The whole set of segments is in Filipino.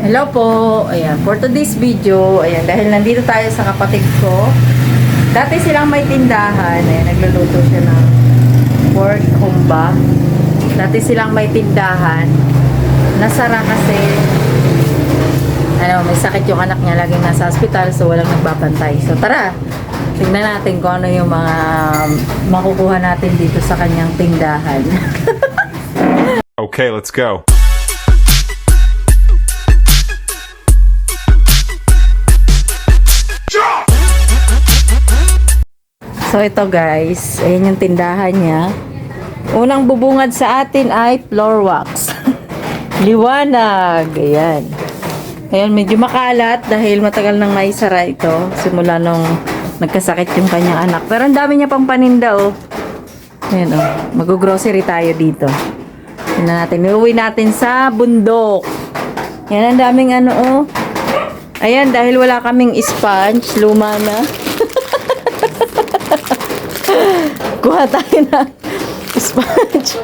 Hello po. Ayan, for today's video, ayan, dahil nandito tayo sa kapatid ko. Dati silang may tindahan, ayan, nagluluto siya ng pork humba. Dati silang may tindahan. Nasara kasi ano, may sakit yung anak niya, laging nasa hospital, so walang nagbabantay. So tara, tingnan natin kung ano yung mga makukuha natin dito sa kanyang tindahan. Okay, let's go. So ito guys, ayan yung tindahan niya. Unang bubungad sa atin ay floor wax. Liwanag. Ayan. Ayan, medyo makalat dahil matagal nang naisara ito. Simula nung nagkasakit yung kanyang anak. Pero ang dami niya pang paninda oh. Ayan oh. Mag-grocery tayo dito. Tingnan natin. Iuwi natin sa bundok. Yan ang daming ano oh. Ayan, dahil wala kaming sponge, luma na. Kuha tayo na sponge.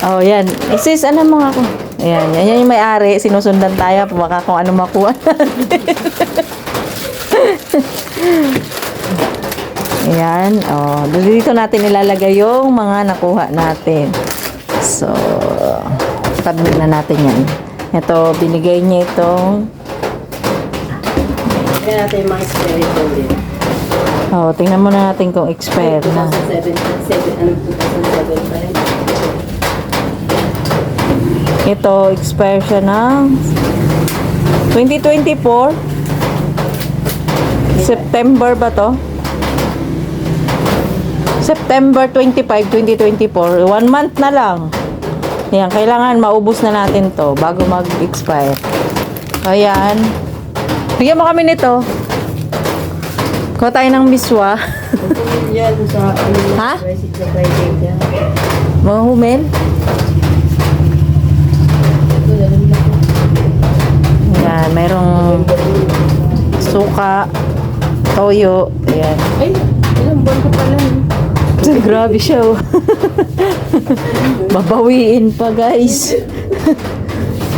Oh, yan. Eh, sis, ano mo nga ako? Ayan, yan, yan yung may-ari. Sinusundan tayo. Baka kung ano makuha natin. Ayan. Oh, dito natin ilalagay yung mga nakuha natin. So, tabi na natin yan. Ito, binigay niya itong Kaya natin yung mga experience din. Oh, tingnan muna natin kung expired na. 2007, 7, ano, 2007 pa yun. Ito, expire siya ng 2024. September ba to? September 25, 2024. One month na lang. Yan, kailangan maubos na natin to bago mag-expire. Ayan. Bigyan mo kami nito. Kuha tayo ng miswa. Yan, sa, ano, Ha? Mga humel. Yan, mayroong suka, toyo, ayan. Ay, ilang buwan ka pala. Grabe siya, oh. Babawiin pa, guys.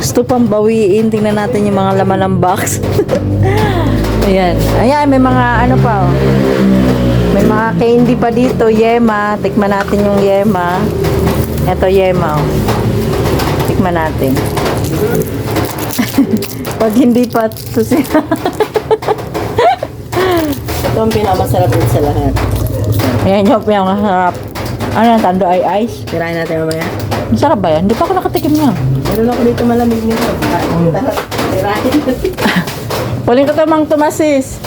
Gusto pang bawiin. Tingnan natin yung mga laman ng box. ayan. Ayan, may mga ano pa, oh. May mga candy pa dito, yema. Tikman natin yung yema. Ito, yema, oh. Tikman natin. Pag hindi pa ito siya. Ito ang pinakamasarap sa lahat. Ayan yung pinakasarap. Ano yung tando ay ice? Tirahin natin mamaya. Masarap ba yan? Hindi pa ako nakatikim niya. Meron ako dito malamig nito. Tirahin natin. Huling ka tamang tumasis.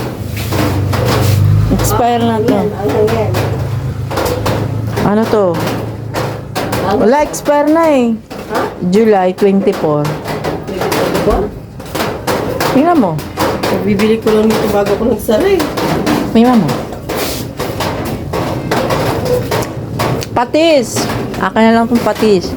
Expire na to. Ano to? Wala, expire na eh. July 24. Pwede ba? Tingnan mo. Bibili ko lang dito bago ko nagsara eh. Tingnan mo. Patis. Akin na lang itong patis.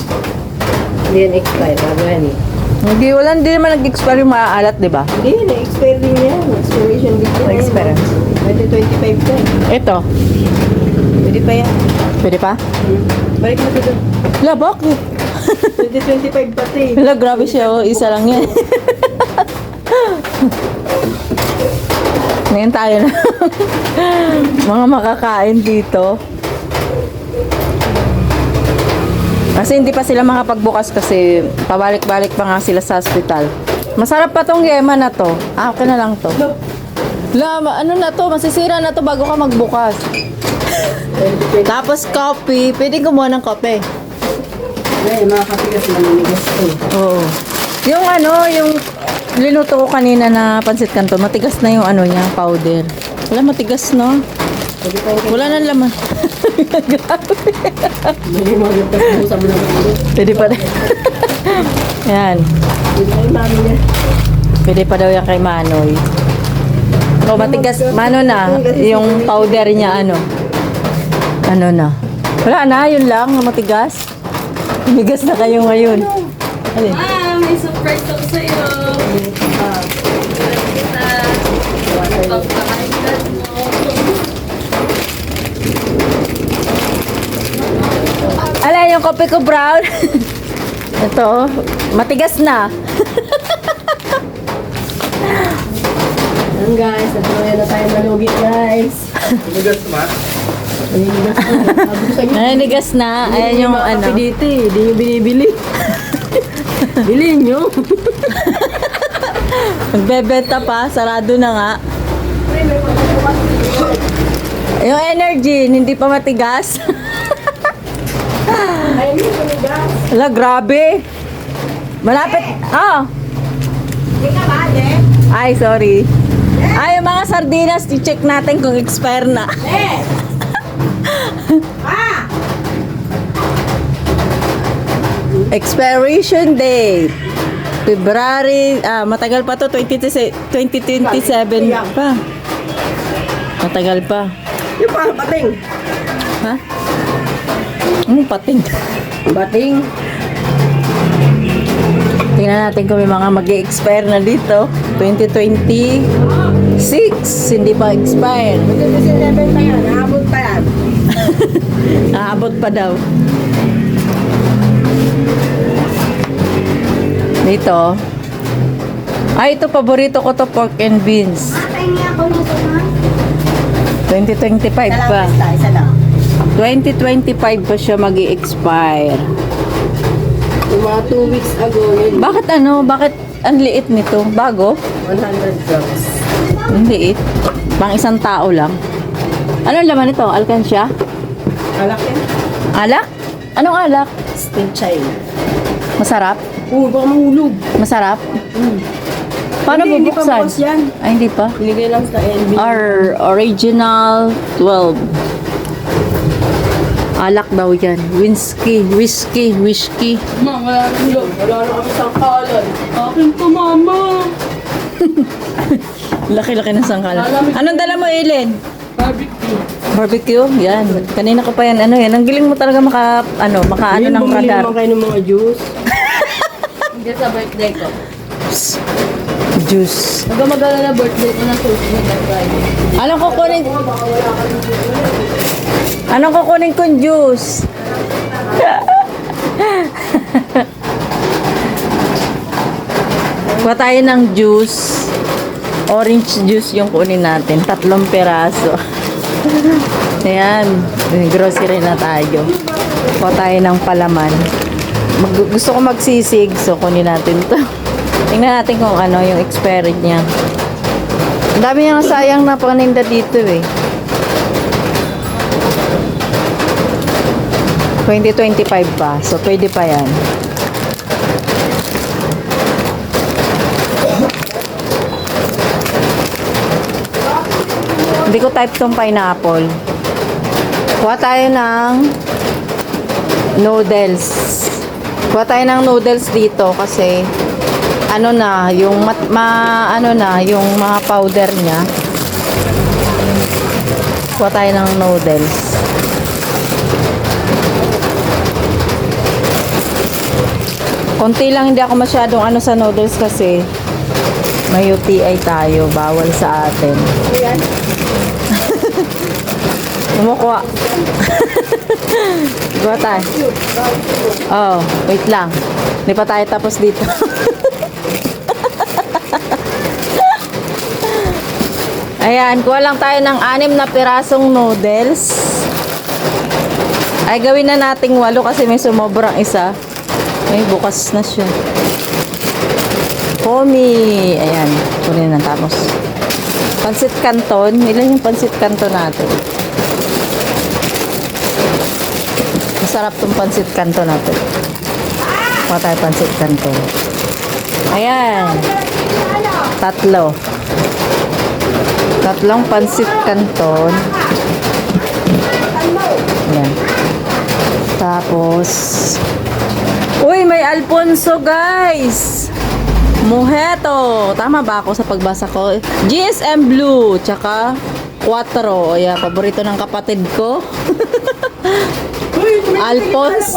Hindi yan expire. Bago yan eh. Hindi, wala, hindi naman nag-expire yung maaalat, di ba? Hindi yan eh. Expire din yan. Expiration date yan. Experience. 2025 ka eh. Ito. Pwede pa yan. Pwede pa? Balik mo dito. Wala, bakit? 2025 pati. Wala, grabe siya. Oh. Isa lang yan. Ngayon tayo na. Mga makakain dito. Kasi hindi pa sila makapagbukas kasi pabalik-balik pa nga sila sa hospital. Masarap pa tong yema na to. Ah, okay na lang to. La, ano na to? Masisira na to bago ka magbukas. Tapos coffee. Pwede kumuha ng kape. Ay, mga kapigas na nanigas ko. Oo. Yung ano, yung linuto ko kanina na pansit kanto, matigas na yung ano niya, powder. Wala, matigas, no? Wala nang laman. Pwede pa rin. Yan. Pwede pa daw yan kay Manoy. O, matigas. Mano na. Yung powder niya, ano. Ano na. Wala na, yun lang. Matigas. Tumigas na kayo ngayon. Alin? Ah, may surprise ako sa'yo. Kita. Pagpakailan mo. Ala, yung kopi ko brown. Ito. Matigas na. Ayan guys, nagtuloy na tayo malugit guys. Tumigas ma. Naninigas na. Na. Ayan yung mga ano. kape dito eh. Hindi nyo binibili. Bilhin nyo. Magbebenta pa. Sarado na nga. Yung energy, hindi pa matigas. Ayun yung Wala, grabe. Malapit. Ah. Ay, sorry. Ay, yung mga sardinas, i-check natin kung expire na. Expiration date. February, ah, matagal pa to, 20, 2027 pa. Matagal pa. Yung pa, bating. Ha? Ano pating? Bating. Tingnan natin kung may mga mag expire na dito. 2026, hindi pa expire. Ito kasi level pa yan. Naabot pa yan. Aabot pa daw. Dito. Ay, ito paborito ko to pork and beans. 2025 pa. Isa lang. 2025 pa siya mag expire mga 2 weeks ago, yun. Bakit ano? Bakit ang liit nito? Bago? 100 grams. Ang liit. Pang isang tao lang. Anong laman nito? Alkansya? Alak yan. Alak? Anong alak? Still child. Masarap? Oo, baka mahulog. Masarap? Paano Hindi, hindi pa bubuksan? yan. Ay, hindi pa. Binigay lang sa LB. Our original 12. Alak daw yan. Whiskey, whiskey, whiskey. Ma, wala na hulog. Wala na kami sa kalan. Akin to, mama. Laki-laki ng sangkala. Anong dala mo, Ellen? Barbecue. Barbecue? Yan. Kanina ko pa yan. Ano yan? Ang galing mo talaga maka, ano, maka ano Ayun, ng bumili radar. naman kayo ng mga juice. Hindi sa birthday ko. Juice. Huwag ka mag-alala na birthday ko na susunod na Friday. Anong kukunin? Anong kukunin kong juice? Kuha tayo ng juice. Orange juice yung kunin natin. Tatlong peraso. Ayan. Grocery na tayo. Kuha tayo ng palaman. Mag, gusto ko magsisig. So, kunin natin to. Tingnan natin kung ano yung expiry niya. Ang dami niyang sayang na paninda dito eh. 2025 pa. So, pwede pa yan. Hindi ko type tong pineapple. Kuha tayo ng noodles. Kuha tayo ng noodles dito kasi ano na, yung mat, ma, ano na, yung mga powder niya. Kuha tayo ng noodles. Konti lang hindi ako masyadong ano sa noodles kasi may UTI tayo, bawal sa atin. Ayan. Kumukuha. Kuha tayo. Oh, wait lang. Hindi pa tayo tapos dito. Ayan, kuha lang tayo ng anim na pirasong noodles. Ay, gawin na nating walo kasi may sumobrang isa. Ay, bukas na siya. Pomi. Ayan, kunin na tapos. Pansit canton. Ilan yung pansit canton natin? Masarap tong pansit canton natin. Kuha tayo pansit canton. Ayan. Tatlo. Tatlong pansit canton. Ayan. Tapos, Uy, may Alfonso, guys! Moheto. Tama ba ako sa pagbasa ko? GSM Blue, tsaka Quattro. Ayan, paborito ng kapatid ko. Alphonse.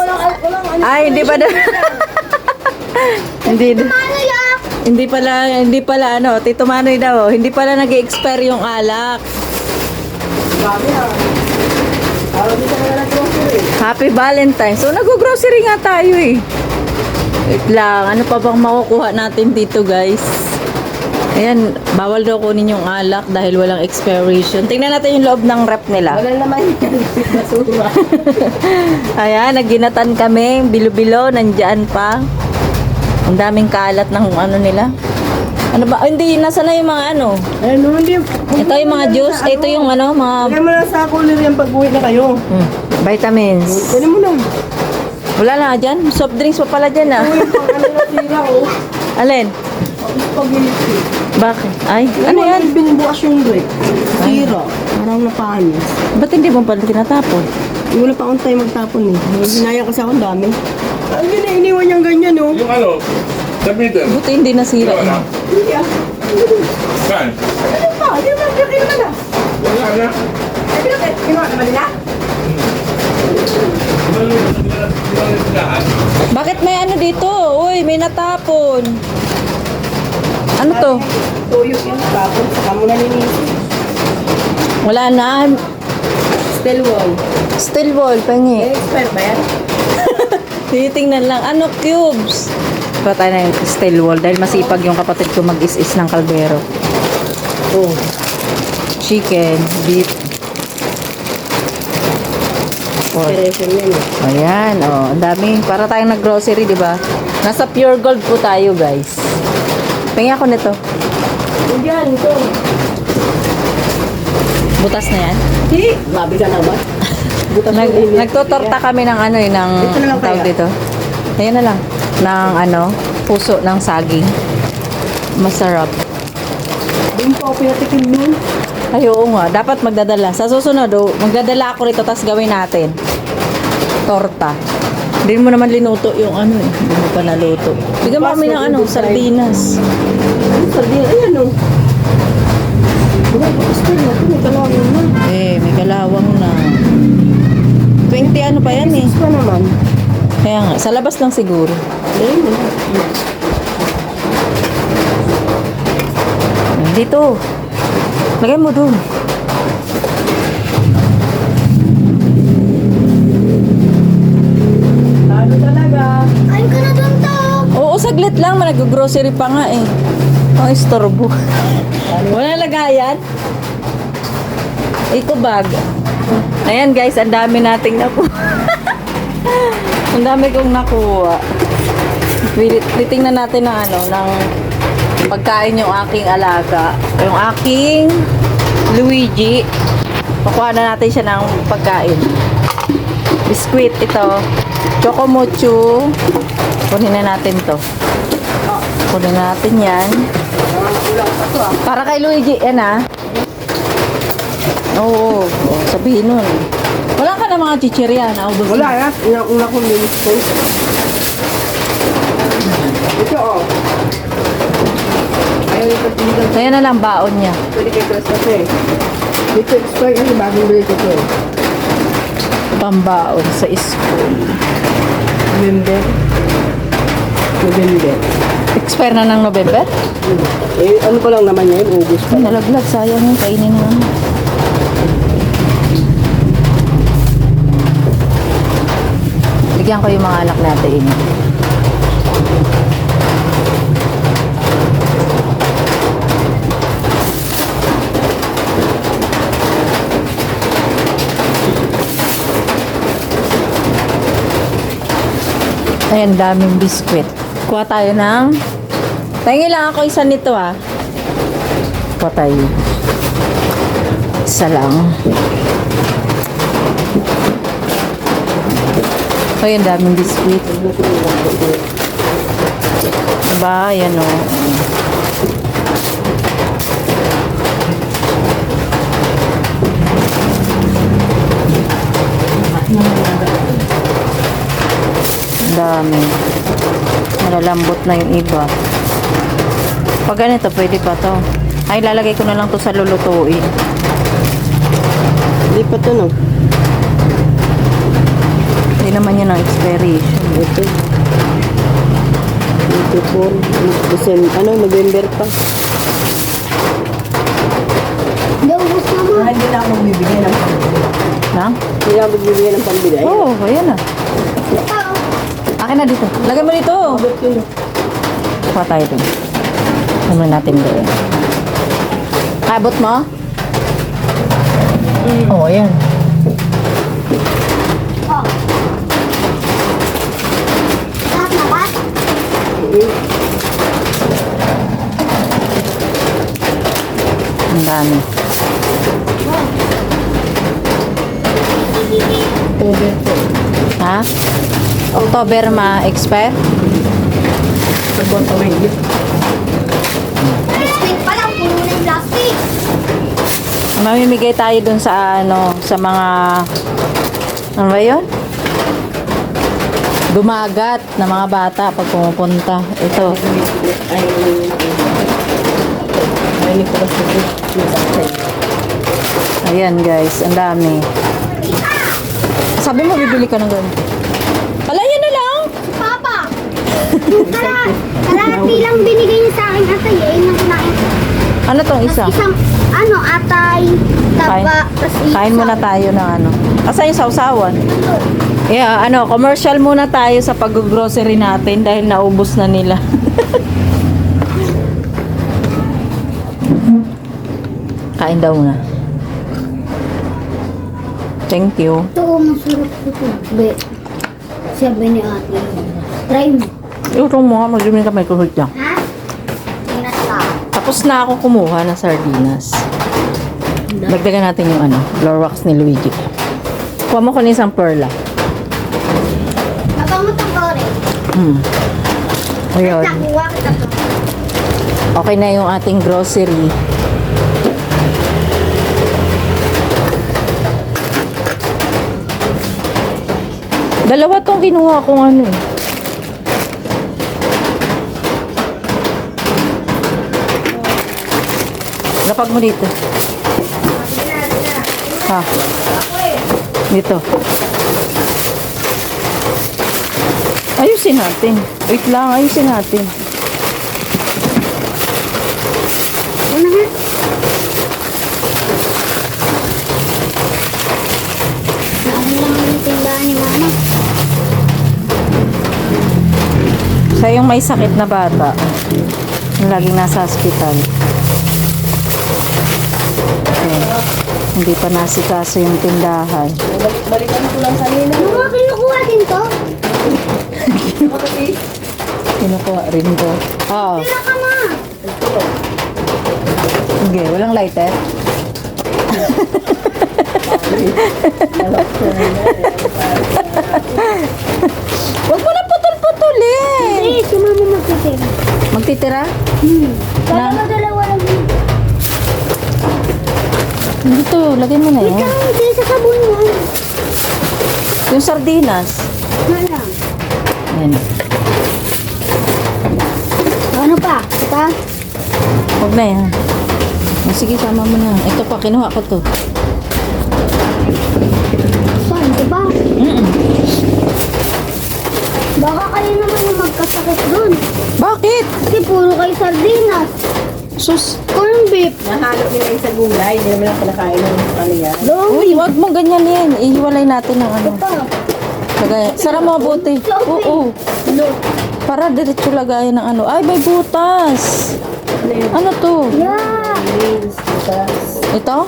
Ay, hindi pa na. hindi. Hindi pala, hindi pala ano, Tito Manoy daw, hindi pala nag-expire yung alak. Grabe ah. Ka na grocery. Happy Valentine's. So, nag-grocery nga tayo eh. Wait lang, ano pa bang makukuha natin dito guys? Ayan, bawal daw kunin yung alak dahil walang expiration. Tingnan natin yung loob ng rep nila. Wala naman yan. Basura. Ayan, naginatan kami. Bilo-bilo, nandyan pa. Ang daming kalat ng ano nila. Ano ba? Oh, hindi, nasa na yung mga ano? Ano, hindi. Ito yung mga juice. Ito yung ano, mga Lagay mo na sa cooler yan pag uwi na kayo. hmm, vitamins. Pwede mo na. Wala na dyan. Soft drinks pa pala dyan ah. Uwi pang ano na tira, oh. Alin? Pag inisip. Bakit? Ay, ano yan? Binibukas yung break. Tira. Parang nakahanis. Ba't hindi mo pala tinatapon? Wala pa akong time magtapon eh. Hinaya kasi ako ang dami. Ang yun eh, iniwan niyang ganyan oh. Yung ano, sa middle. Buti hindi nasira. Wala. Hindi ah. Saan? Ano pa? Di ba? Ba na? Wala na. Ay, pinakit. Kinuha naman nila? Bakit may ano dito? Uy, may natapon. Ano to? Tuyo yung tapon. Saka mo naninisip. Wala na. Still wall. Still wall, pangi. Eh, expert ba yan? Titingnan lang. Ano, cubes? Pa tayo na yung steel wall dahil masipag yung kapatid ko mag-is-is ng kaldero. Oh. Chicken, beef. Oh. Operation yan eh. Ayan, oh. Ang dami. Para tayong nag-grocery, di ba? Nasa pure gold po tayo, guys. Pengi ako nito. Yan, ito. Butas na yan. Hindi. Grabe ka naman. Butas Nag, init. nagtotorta kami ng ano eh, ng Ito na lang tawag dito. Ayan na lang. Ng ano, puso ng saging. Masarap. Doon po ako pinatikim nun. Ay, oo nga. Dapat magdadala. Sa susunod, oh, magdadala ako rito, tapos gawin natin. Torta. Hindi mo naman linuto yung ano eh. Hindi mo pa naluto. Bigyan mo kami ng ano, sardinas. Sabihin? Ayan o. Wala pa gusto na. Ito may kalawin na. Eh, may kalawang na. 20 ano pa yan eh. Pa naman. Kaya nga, sa labas lang siguro. Na. Dito. Lagay mo dun. Ano talaga? Oo, saglit lang. Nag-grocery pa nga eh. Ang istorbo. Wala lagayan. Ito bag. Ayan guys, ang dami nating nakuha. ang dami kong nakuha. Tit- Titingnan natin ng ano, ng pagkain yung aking alaga. Yung aking Luigi. Pakuha na natin siya ng pagkain. Biskuit ito. Chocomochu. Kunin na natin to. Kunin natin yan. Para kay Luigi, yan ah. Oo, oo, sabihin nun. Wala ka na mga chichirya, naubos Wala na. Una-una kong linis ko. Ito o. Kaya na lang baon niya. Pwede kay Christmas eh. Dito expire kasi bagong bili ko to. Pambaon sa school. November. November. Expire na ng November? Eh, ano pa lang naman yan? August pa. Ay, nalaglag. Sayang yung kainin na. Bigyan ko yung mga anak natin. Ayan, daming biskwit. Kuha tayo ng... Tingin lang ako isa nito ah. Kuha tayo. Isa lang. Ay, ang daming biskwit. Diba? Ayan o. Ang dami. Malalambot na yung iba. Pag ganito, pwede pa to. Ay, lalagay ko na lang to sa lulutuin. Hindi pa to no. Hindi naman yun ang expiration. Ito. Ito po. December, ano, November pa. Ah, hindi na ako magbibigay ng pambili. Na? Hindi na ako magbibigay ng pambili. Oo, oh, ayan na. Akin Akin na dito. Lagay mo dito. Kuha tayo dun. Ano natin doon. Kabot mo? Oo, oh, yan. Ang dami. Ha? October ma-expire? Pagbuwan pa lang, puno yung plastic. Mamimigay tayo dun sa ano, sa mga ano ba yun? Dumagat na mga bata pag pumupunta. Ito. Ay. Ayan guys, ang dami. Sabi mo bibili ka ng ganito. Pala yun na lang. Papa! Kala, kalahati lang binigay niya sa akin atay eh. Yung kunain. Ano tong isa? Isang, ano, atay, taba, tas isa. Kain muna tayo ng ano. Asa yung sausawan? Yeah, ano, commercial muna tayo sa pag-grocery natin dahil naubos na nila. Kain daw muna. Thank you. Ito, masarap ito. Be, sabi ni ate. Try mo. Yung mo, mag-dumi ka may kuhut niya. Tapos na ako kumuha ng sardinas. Dagdagan natin yung ano, floor wax ni Luigi. Kuha mo ko ng isang perla. Nabangot ang kore. Hmm. Ayun. Nakuha kita to. Okay na yung ating grocery. Dalawa tong kinuha kong ano eh. Lapag mo dito. Ha? Dito. Ayusin natin. Wait lang, ayusin natin. Ano nga? Mama. Siya yung may sakit na bata. Yung laging nasa hospital. Ayan. Hindi pa nasikaso yung tindahan. Balik- Balikan ko lang kanina. Ano nga kinukuha din to? Kinukuha rin ko. Oo. Tira ka ma. Sige, walang lighter. Huwag mo na putol-putulin. Eh, sumama magkitira. Magtitira? Hmm. Na? Para magalawa lang yun. Dito, lagay mo na yan. Ikaw, hindi sa sabon mo. Yung sardinas. Mana? Ayan. Ano pa? Ito? Huwag na yan. Oh, sige, sama mo na. Ito pa, kinuha ko to. Saan? Ito ba? Mm-mm. Baka kayo naman yung magkasakit dun. Bakit? Kasi puro kayo sardinas. Sus. Corn beef. Nahalo nila yung sa gulay. Hindi naman lang kinakain ng kanila. Dong. Uy, wag mo ganyan yan. Ihiwalay natin ng ano. Ito. Lagay. Sara mo mabuti. Oo. Ano? Para diretso lagayan ng ano. Ay, may butas. Ano to? Yeah. Ito?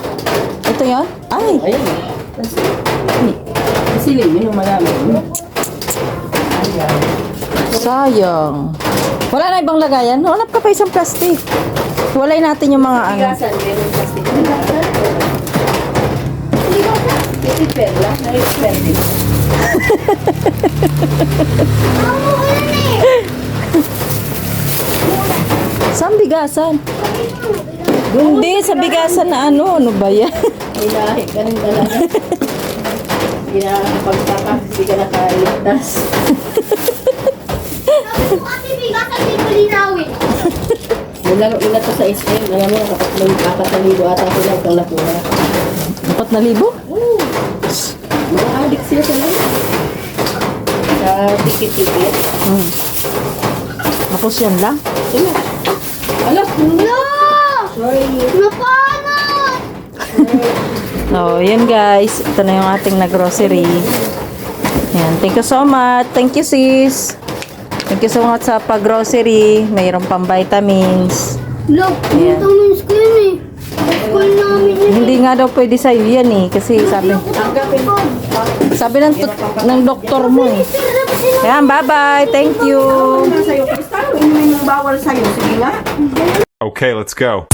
Ito yan? Ay, Ayun. Sili, yun yung marami. Ayan. sayang. Wala na ibang lagayan? Hanap ka pa isang plastic. Walay natin yung mga ano. Bigasan. Ano eh? Saan bigasan? Hindi, sa bigasan na ano. Ano ba yan? Ka rin talaga. Hindi na pagtaka, hindi ka nakailigtas. Sabi ko kasi bigat ang di malinawin. Nalaro nila to sa SM, alam mo, nakapatlo, apat na libo ata sila ang napuna. Apat na libo? Oo. Mga addict sila sa lang. Sa tikit-tikit. Hmm. Tapos yan lang. Sila. Alam, No! sorry. Napanot! Oh, yan guys. Ito na yung ating na grocery. Yan, thank you so much. Thank you, sis. Thank you so much sa pag-grocery. Mayroong pang vitamins. Look, Ayan. vitamins ko yun eh. School namin yun. Hindi nga daw pwede sa'yo yan eh. Kasi sabi, sabi ng, ng doktor mo eh. Yan, bye-bye. Thank you. Bawal sa'yo. Sige nga. Okay, let's go.